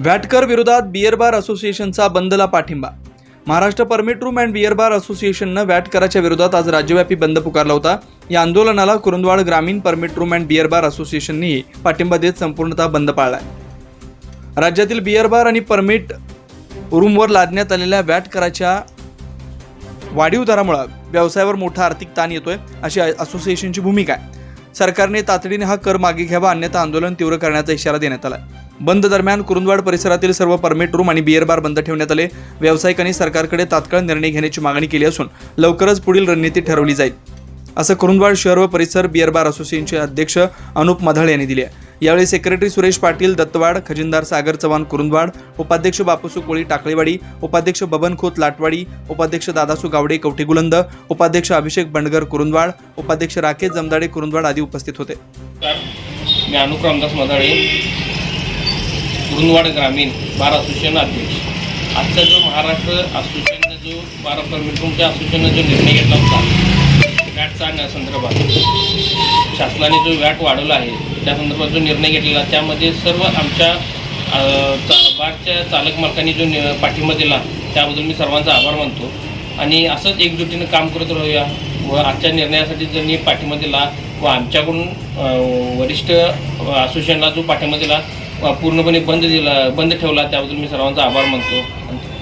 व्हॅटकर विरोधात beer bar असोसिएशनचा बंदला पाठिंबा. Maharashtra permit room and beer bar असोसिएशननं व्हॅटकराच्या विरोधात आज राज्यव्यापी बंद पुकारला होता. या आंदोलनाला कुरुंदवाड ग्रामीण permit room and beer bar असोसिएशननेही पाठिंबा देत संपूर्णतः बंद पाळलाय. राज्यातील बिअर बार आणि परमिट रूमवर लादण्यात आलेल्या व्हॅटकराच्या वाढीव दरामुळे व्यवसायावर मोठा आर्थिक ताण येतोय अशी असोसिएशनची भूमिका आहे. सरकारने तातडीने हा कर मागे घ्यावा अन्यथा आंदोलन तीव्र करण्याचा इशारा देण्यात आला बंद दरम्यान कुरुंदवाड परिसरातील सर्व परमिट रूम आणि बिअर बार बंद ठेवण्यात आले. व्यावसायिकांनी सरकारकडे तात्काळ निर्णय घेण्याची मागणी केली असून लवकरच पुढील रणनीती ठरवली जाईल. असं कुरुंदवाड शहर व परिसर बिअर बार असोसिएशनचे अध्यक्ष अनुप मधाळ यांनी दिले यावेळी सेक्रेटरी सुरेश पाटील दत्तवाड खजिनदार सागर चव्हाण कुरुंदवाड उपाध्यक्ष बापूसू कोळी टाकळेवाडी उपाध्यक्ष बबन खोत लाटवाडी उपाध्यक्ष दादासू गावडे कवठेगुलंद उपाध्यक्ष अभिषेक बंडगर कुरुंदवाड उपाध्यक्ष राकेश जमदाडे कुरुंदवाड आदी उपस्थित होते. मी अनुप रामदास कुरुंदवाड ग्रामीण बार असोसिएशन अध्यक्ष. आजचा जो महाराष्ट्र असोसिएशनचा जो बार परमिट असोसिएशननं जो निर्णय घेतला होता वॅटचा आणण्यासंदर्भात शासनाने जो वॅट वाढवला आहे त्या संदर्भात जो निर्णय घेतलेला त्यामध्ये सर्व आमच्या चा बारच्या चालक मालकांनी जो पाठिंबा दिला त्याबद्दल मी सर्वांचा आभार मानतो. आणि असंच एकजुटीनं काम करत राहूया व आजच्या निर्णयासाठी ज्यांनी पाठिंबा दिला व आमच्याकडून वरिष्ठ असोसिएशनला जो पाठिंबा दिला पूर्णपणे बंद दिला बंद ठेवला त्याबद्दल मी सर्वांचा आभार मानतो.